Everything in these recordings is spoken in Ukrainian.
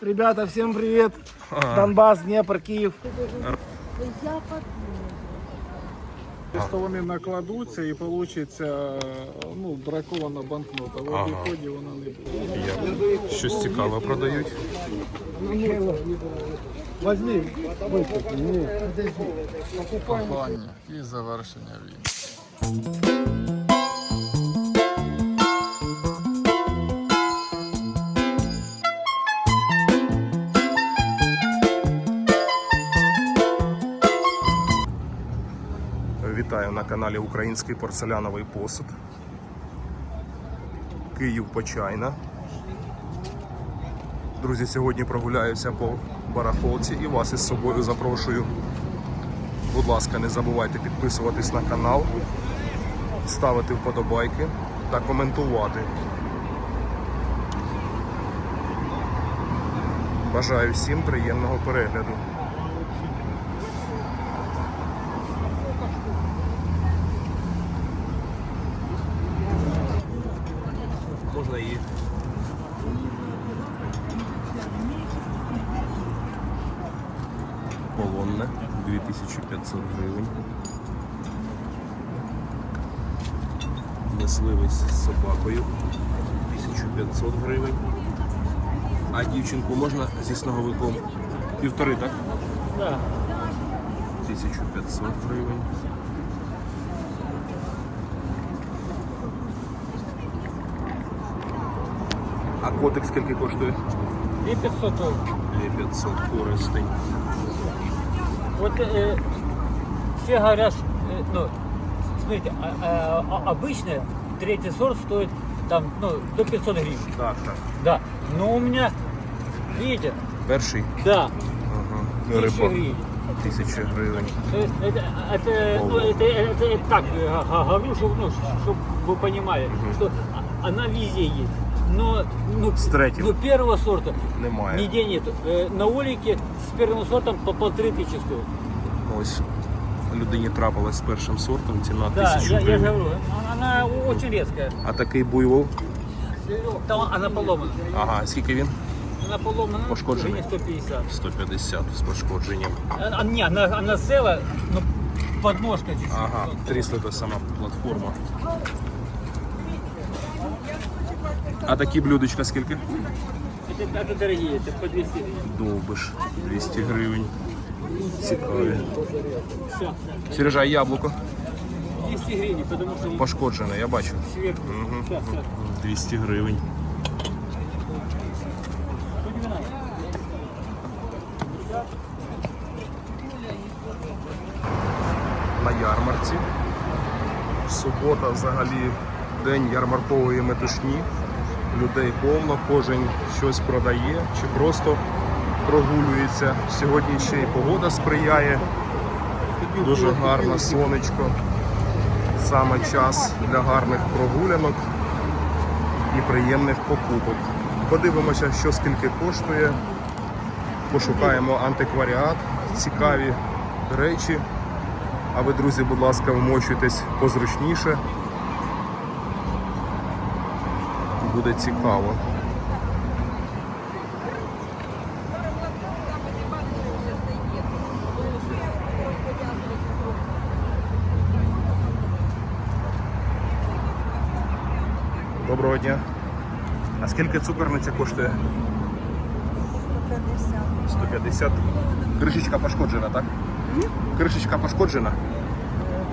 Ребята, всем привет. Донбасс, Днепр, Киев. Просто вони накладуться і вийде ну, бракована банкнота. В обіході вона не буде. Щось цікаве продають. Возьми. Кохання і завершення війни. На каналі Український порцеляновий посуд. Київ Почайна. Друзі, сьогодні прогуляюся по барахолці і вас із собою запрошую. Будь ласка, не забувайте підписуватись на канал, ставити вподобайки та коментувати. Бажаю всім приємного перегляду. Можна і Полонне 2500 гривень. Мисливець з собакою 1500 гривень. А дівчинку можна зі сноговиком? Півтори, так? Да. 1500 гривень. А котик скільки коштує? И 500 долларов. 2500 користень. Вот э, все говорят, э, ну, смотрите, а, а, а- обычно третий сорт стоит там, ну, до 500 гривен. Так, так. Да. Но у меня, видите, Перший. да, Ага. 1000 Риба. гривен. Тисяча гривень. То есть Это, это, ну, это, это, это так э, говорю, чтобы ну, чтоб вы понимали, что а- она везде есть. Но ну, С ну, первого сорта Немає. нигде нету. Э, на улике с первым сортом по полторы тысячи стоит. Ось людині трапилась з першим сортом, ціна Да, тисячу я, я же гривень. говорю, она, она очень резкая. А такий буйвол? Там она поломана. Ага, скільки він? Она поломана. Пошкодженный. гривен 150. 150 з пошкодженням. А, а, не, она, она целая, но подножка чуть-чуть. Ага, трісла та сама платформа. А такі блюдечка скільки? Это, это дорогие, это по 200 гривен. Довбиш, 200 гривень. Цікаві. Сережа, яблуко 200 гривен, потому что пошкоджене, я бачу. сейчас. 200 гривень. На ярмарці. Субота взагалі день ярмаркової метушні. Людей повно, кожен щось продає чи просто прогулюється. Сьогодні ще й погода сприяє. Дуже гарно сонечко. Саме час для гарних прогулянок і приємних покупок. Подивимося, що скільки коштує. Пошукаємо антикваріат, цікаві речі. А ви, друзі, будь ласка, вмочуйтесь позручніше. Буде цікаво. Доброго дня. А скільки цукорниця коштує? 150. 150. Кришечка пошкоджена, так? Кришечка пошкоджена?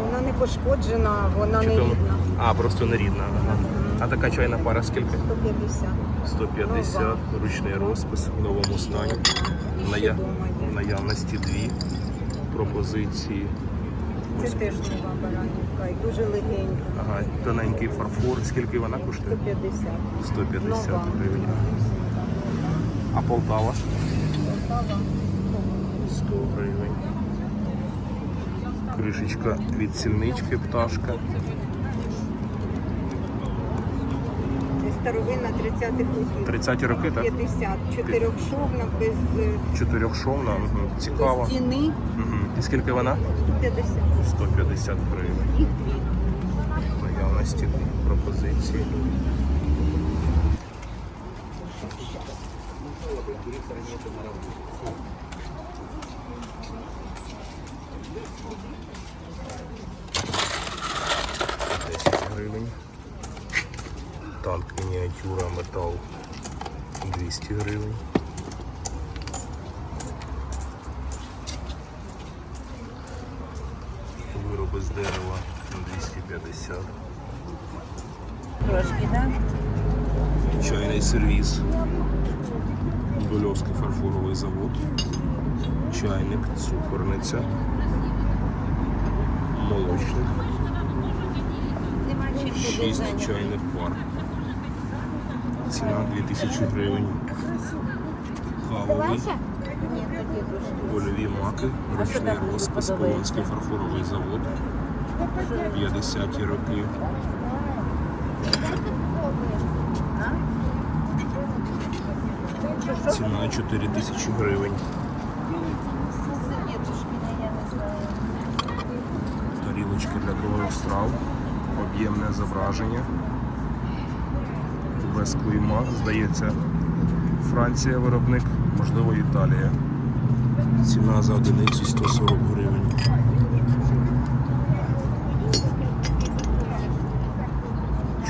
Вона не пошкоджена, вона Чи не то- рідна. А, просто не рідна. Ага. А така чайна пара скільки? 150. 150, ручний розпис в новому стані. Ная... В наявності дві пропозиції. Це теж нова баранівка і дуже легенька. Ага, тоненький фарфор. Скільки вона коштує? 150. 150 Нова. гривень. А Полтава? Полтава 100 гривень. Кришечка від сільнички пташка. Це старовина 30-х років. 30 роки, так? 50. Чотирьохшовна без, е, Чотирьохшовна, угу. цікаво. без ціни Угу. І скільки вона? 150. 150 гривень. Їх дві. Наявності пропозиції. Десять гривень. Танк мініатюра метал 200 гривень. Вироби з дерева 250. Трошки, так? Чайний сервіс. Дольовський фарфоровий завод. Чайник, цукорниця. Молочник. 6 чайних пар. Ціна 2000 гривень. Трошки. Польові маки, ручний розпис, Полонський фарфоровий завод. 50-ті роки. Ціна 4 тисячі гривень. Тарілочки для двох страв. Об'ємне зображення. Без клейма. Здається, Франція виробник, можливо, Італія. Ціна за одиницю 140 гривень.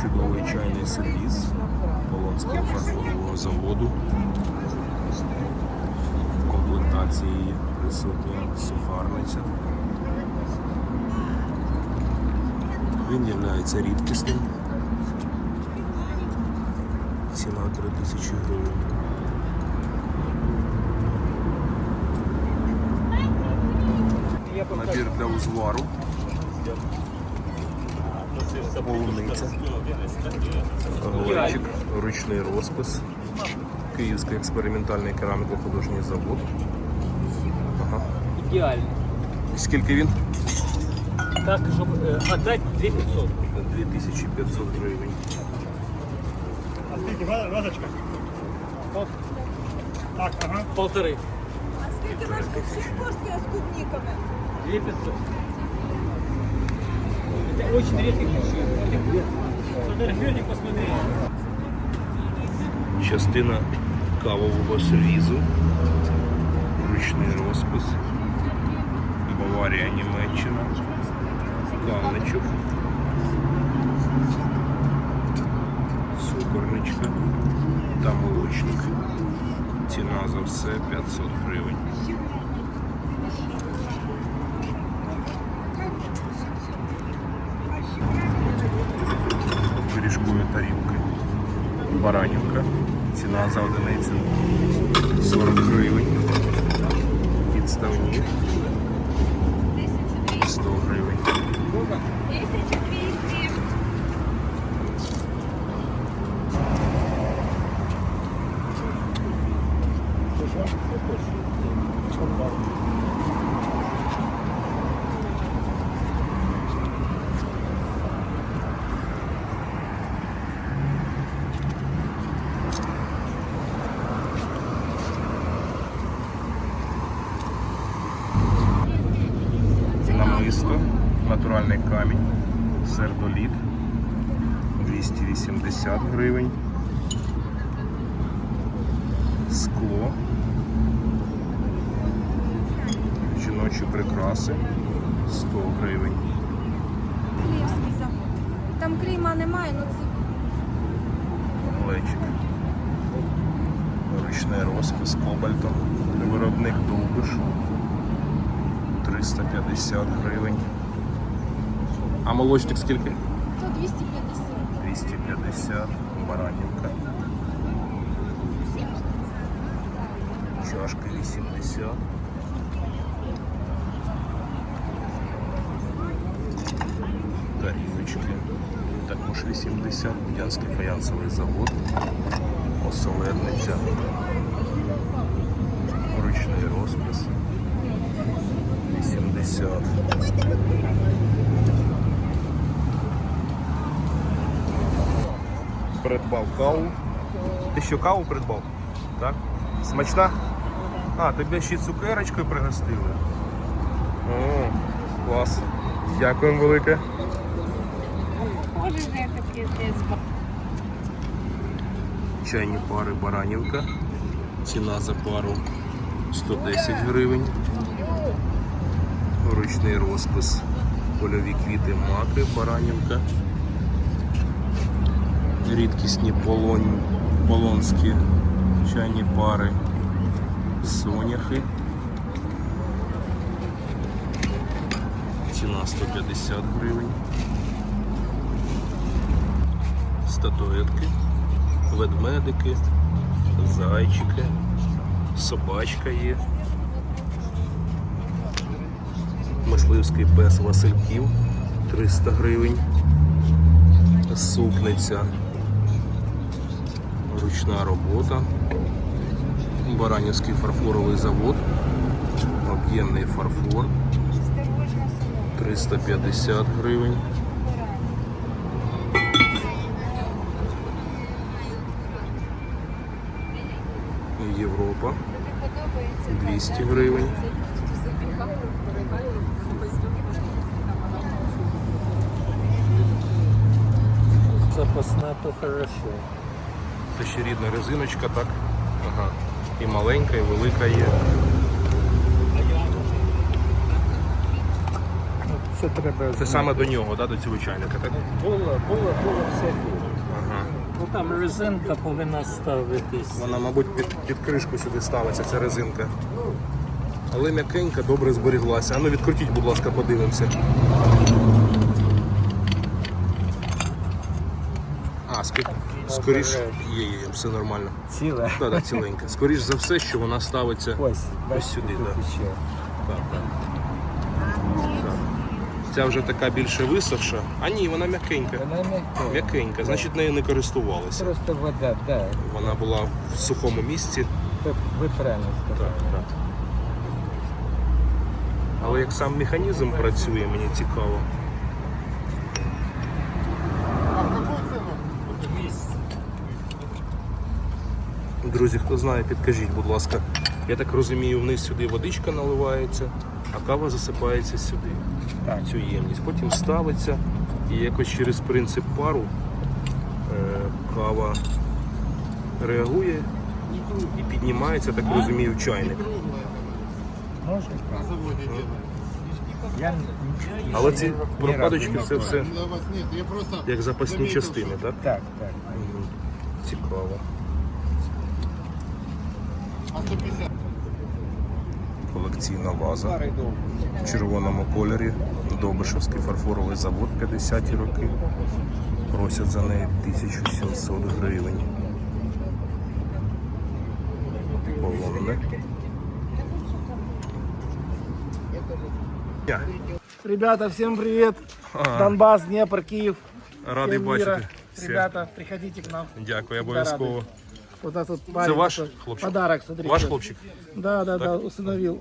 Чудовий чайний сервіс Полонського фарфорового заводу. В комплектації присутня сухарниця. Він є рідкісним. Ціна 3000 гривень. Набір для узвару. Полуниця. Глечик, ручний розпис. Київський експериментальний кераміко-художній завод. Ага. Ідеально. Скільки він? Так, щоб отдать 2500. 2500 гривень. А вазочка? Так, ага. Полтори. Скільки ваш кувшин коштує з клубниками? 2500. Это очень редкий. Фотограферник посмотри. Частина кавового сервізу. Ручний розпис. Баварія, Німеччина. Кавничок. Та молочник. Ціна за все 500 гривень. Пиріжкові тарілки. Баранівка. Ціна за одиницю 40 гривень. Підставні 100 гривень. Намисто, натуральний камінь, сердоліт 280 гривень. Скло. Жіночі прикраси 100 гривень. Київський завод. Там клейма немає, ну це Глечик. Ручний розпис кобальтом. Виробник Довбиш. 350 гривень. А молочник скільки? то 250. 250 баранівка. Чашка 80. Тарілочки. Також 80. Будянський фаянсовий завод. Оселедниця. Ручний розпис. 80. Придбав каву. Ти що каву придбав? Так? Смачна? А, тобі ще цукерочкою пригостили. О, клас. Дякуємо велике. Чайні пари Баранівка. Ціна за пару 110 гривень. Ручний розпис. Польові квіти маки, баранівка. Рідкісні полонь, полонські чайні пари, соняхи. Ціна 150 гривень. Статуетки, ведмедики, зайчики, собачка є. Мисливський пес Васильків 300 гривень. Супниця. Ручна робота. Баранівський фарфоровий завод. Об'ємний фарфор. 350 гривень. Європа 200 гривень. Запасна то хорошо. Це ще рідна резиночка, так? Ага. І маленька, і велика є. Це треба. Це саме до нього, да, до цього чайника, так? Було, було, було все тут. Ага. Ну там резинка повинна ставитись. Вона, мабуть, під, під кришку сюди ставиться, ця резинка. Але м'якенька, добре зберіглася. А ну відкрутіть, будь ласка, подивимося. А, скоріш, скоріш є, є, є, все нормально. Ціле. Так, так, ціленька. Скоріш за все, що вона ставиться Ось, ось сюди. ще. Так, так. Так. Ця вже така більше висохша. А ні, вона м'якенька. Вона м'яка. М'якенька, значить нею не користувалися. Просто вода, да. Вона була в сухому місці. Так ви правильно сказали. Так. Але як сам механізм працює, мені цікаво. Друзі, хто знає, підкажіть, будь ласка. Я так розумію, вниз сюди водичка наливається, а кава засипається сюди. Так. Цю ємність. Потім ставиться і якось через принцип пару е, кава реагує і піднімається, так розумію, чайник. Я Але ці ні прокладочки це все просто... як запасні частини, так? Так, так. Цікаво. А 150? Колекційна ваза в червоному кольорі. Добишевський фарфоровий завод 50-ті роки. Просять за неї 1700 гривень. Полонне. Ребята, всем привет! Донбасс, Днепр, Киев. Радий бачити. всіх. Ребята, приходите к нам. Дякую, обов'язково. Вот этот Це парень ваш такой. хлопчик? Подарок, смотрите. Ваш хлопчик? Да, да, да, усыновил.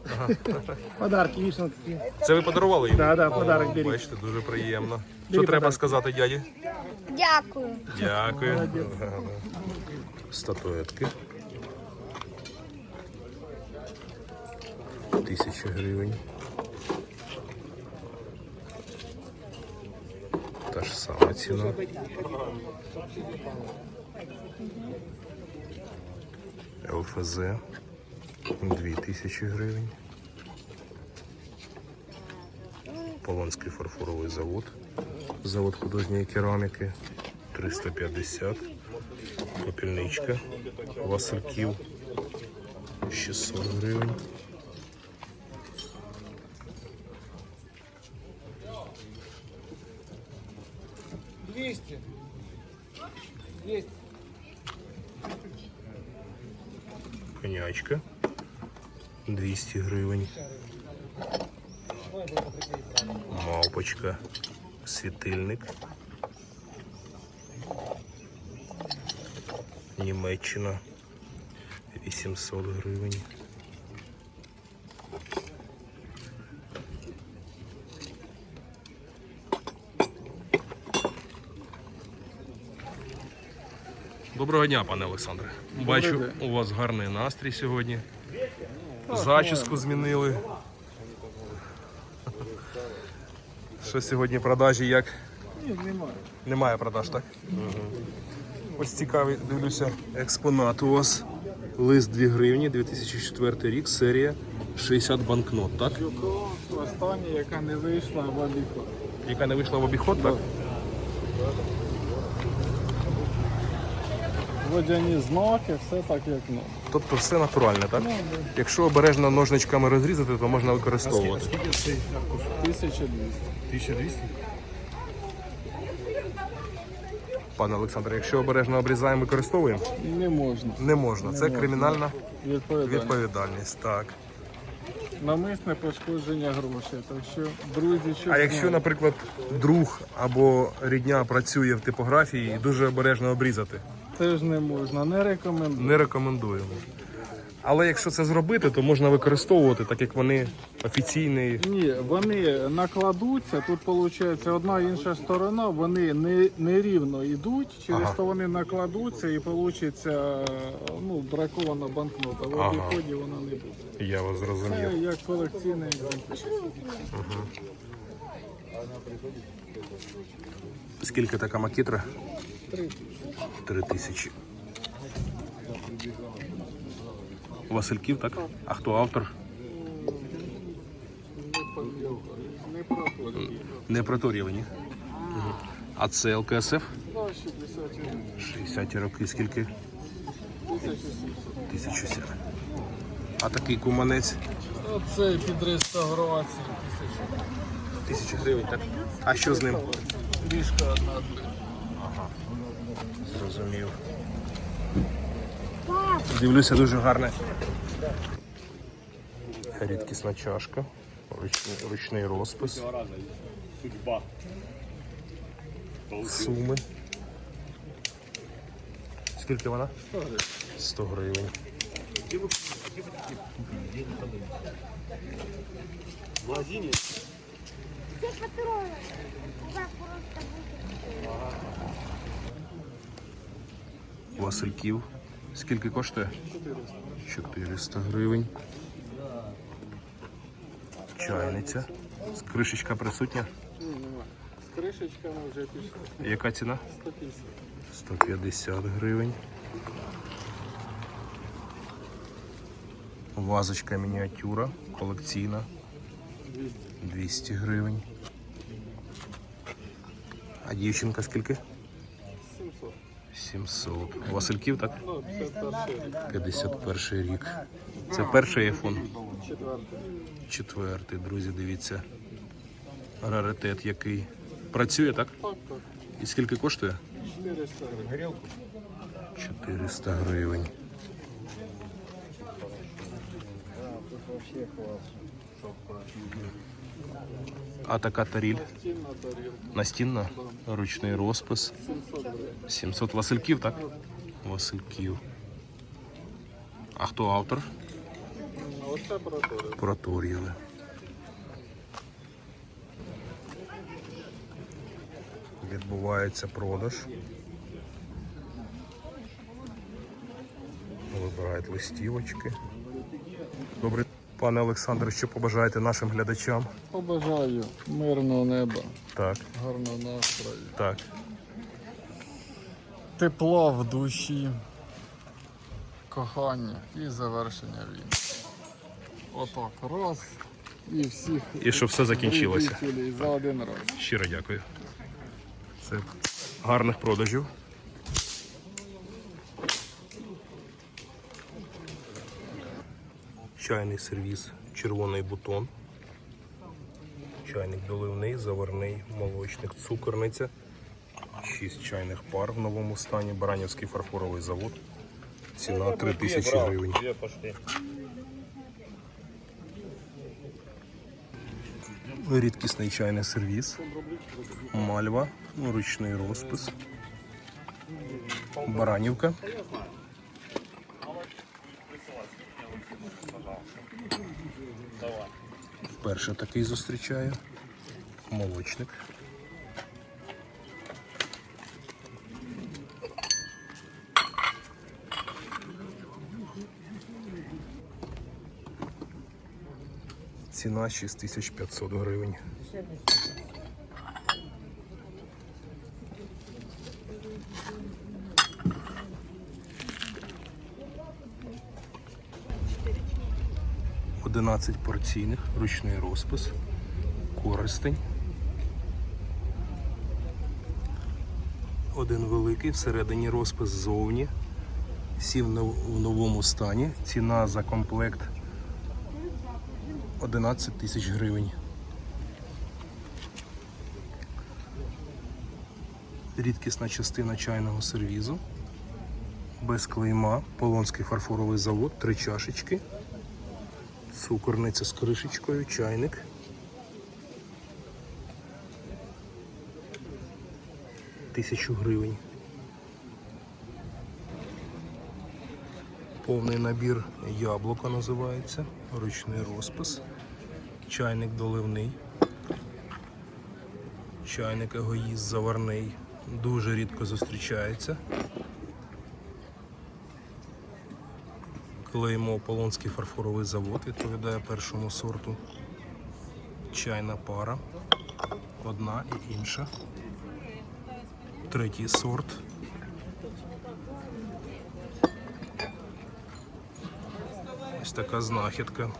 Подарки, видишь, вот какие. Це ви подарували йому? Да, да, подарок бери. Бачите, дуже приємно. Що треба подарок. сказати дяді? Дякую. Дякую. Статуетки. Тисяча гривень. Та ж сама ціна. ЛФЗ. Дві тисячі гривень. Полонський фарфоровий завод. Завод художньої кераміки 350. Попільничка. Васильків 600 гривень. Конячка 200 гривень. Мавпочка. Світильник. Німеччина 800 гривень. Доброго дня, пане Олександре. Бачу, у вас гарний настрій сьогодні. Зачіску змінили. Що сьогодні продажі як? Ні, немає. Немає продаж, так? Ось цікавий, дивлюся, експонат у вас. Лист 2 гривні, 2004 рік, серія 60 банкнот, так? Остання, яка не вийшла в обіход. Яка не вийшла в обіход, так? Водяні знаки, все так як ну. Тобто все натуральне, так? Якщо обережно ножничками розрізати, то можна використовувати. 1200. 1200? Пане Олександре, якщо обережно обрізаємо, використовуємо? Не можна. Не можна. Це кримінальна Відповідальність. відповідальність. Так. Намисне пошкодження грошей. Так що, друзі, що А якщо, наприклад, друг або рідня працює в типографії, дуже обережно обрізати. Теж не можна, не рекомендую. Не рекомендуємо. Але якщо це зробити, то можна використовувати, так як вони офіційні. Ні, вони накладуться. Тут виходить одна і інша сторона, вони не, не рівно йдуть, через Ага. то вони накладуться і вийде ну, бракована банкнота. В Ага. обіході вона не буде. Я вас Це як колекційний екземпляр. Скільки така макітра? Три тисячі. Васильків, так? А хто автор? Не. Мгм. А це ЛКСФ? Да, 60 60 роки, скільки? тисяч. 1007. А такий куманець? Оце під реставрацію. Тисяча гривень, так? А що з ним? Ліжка одна. Зрозумів. Дивлюся, дуже гарне. Рідкісна чашка, ручний, ручний розпис. Суми. Скільки вона? 100 гривень. Васильків. Скільки коштує? 400 гривень. Чайниця. Кришечка присутня. З кришечками вже пішли. Яка ціна? 150. 150 гривень. Вазочка мініатюра, колекційна. 200 гривень. А дівчинка скільки? 700. 700. Васильків, так? Ну, 51 51 рік. Це перший айфон. четвертий. Друзі, дивіться. Раритет який. Працює, так. І скільки коштує? 400 гривень. 400 гривень. А така таріль настінна, ручний розпис. 700 Васильків, так? Васильків. А хто автор? Оце. Протор'єве. Відбувається продаж. Вибирають листівочки. Добре, пане Олександре, що побажаєте нашим глядачам? Побажаю мирного неба, Так, гарного настрою, так. тепла в душі, кохання і завершення війни. Отак, раз і всіх І щоб все закінчилося. за один раз. Щиро дякую. Це гарних продажів. Чайний сервіс, червоний бутон. Чайник доливний, заварний, молочник, цукорниця. Шість чайних пар в новому стані. Баранівський фарфоровий завод. Ціна 3000 гривень. Рідкісний чайний сервіс. Мальва, ручний розпис. Баранівка. Вперше такий зустрічаю. Молочник. Ціна 6500 гривень. 11 порційних, ручний розпис, користень. Один великий, всередині розпис ззовні. Всі в новому стані. Ціна за комплект 11 тисяч гривень. Рідкісна частина чайного сервізу. Без клейма. Полонський фарфоровий завод, три чашечки. Цукорниця з кришечкою, чайник. Тисячу гривень. Повний набір яблука називається. Ручний розпис. Чайник доливний. Чайник егоїст заварний. Дуже рідко зустрічається. Клеймо Полонський фарфоровий завод відповідає першому сорту. Чайна пара. Одна і інша. Третій сорт. Ось така знахідка.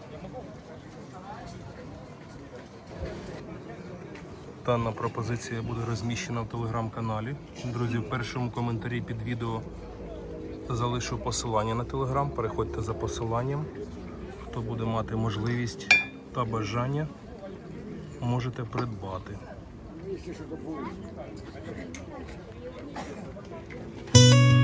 Дана пропозиція буде розміщена в телеграм-каналі. Друзі, в першому коментарі під відео залишу посилання на телеграм. Переходьте за посиланням. Хто буде мати можливість та бажання, можете придбати. Thank з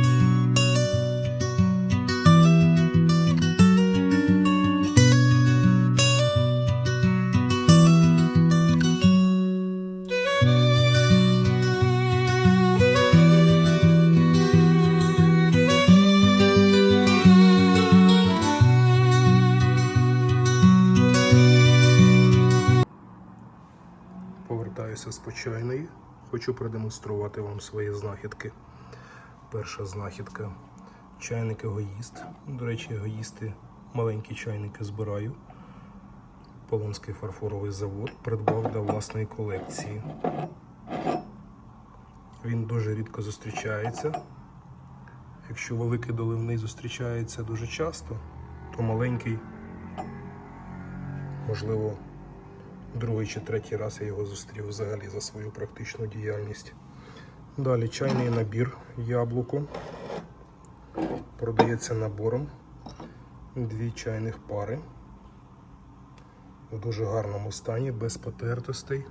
почайної. Хочу продемонструвати вам свої знахідки. Перша знахідка чайник егоїст. До речі, егоїсти маленькі чайники збираю. Полонський фарфоровий завод придбав для власної колекції. Він дуже рідко зустрічається. Якщо великий доливний зустрічається дуже часто, то маленький, можливо, Другий чи третій раз я його зустрів взагалі за свою практичну діяльність. Далі чайний набір яблуко. Продається набором. Дві чайних пари. В дуже гарному стані, без потертостей.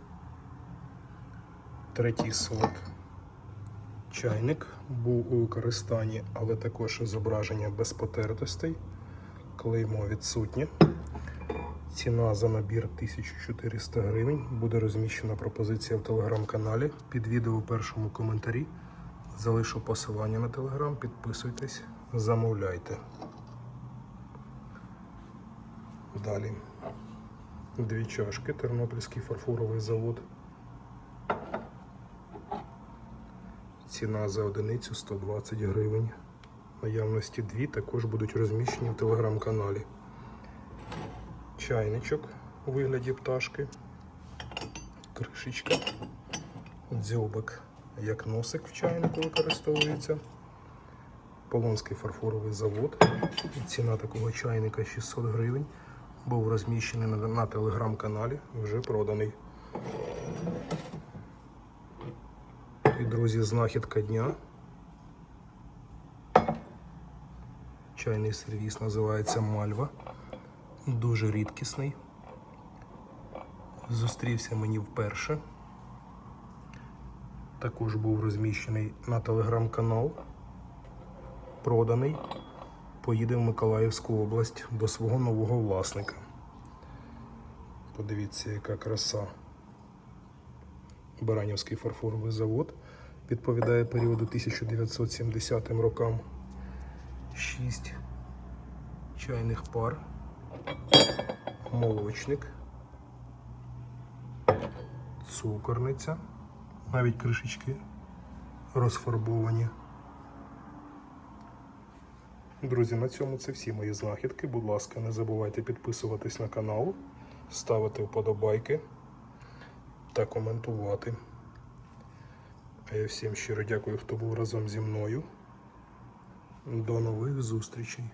Третій сорт. Чайник був у використанні, але також зображення без потертостей. Клеймо відсутнє. Ціна за набір 1400 гривень. Буде розміщена пропозиція в телеграм-каналі. Під відео у першому коментарі. Залишу посилання на телеграм. Підписуйтесь, замовляйте. Далі. Дві чашки. Тернопільський фарфоровий завод. Ціна за одиницю 120 гривень. Наявності дві також будуть розміщені в телеграм-каналі чайничок у вигляді пташки, кришечка, дзьобик, як носик в чайнику використовується. Полонський фарфоровий завод. Ціна такого чайника 600 гривень. Був розміщений на, на телеграм-каналі, вже проданий. І, друзі, знахідка дня. Чайний сервіс називається Мальва дуже рідкісний. Зустрівся мені вперше. Також був розміщений на телеграм-канал. Проданий. Поїде в Миколаївську область до свого нового власника. Подивіться, яка краса. Баранівський фарфоровий завод. Відповідає періоду 1970 рокам. Шість чайних пар молочник, цукорниця, навіть кришечки розфарбовані. Друзі, на цьому це всі мої знахідки. Будь ласка, не забувайте підписуватись на канал, ставити вподобайки та коментувати. А я всім щиро дякую, хто був разом зі мною. До нових зустрічей!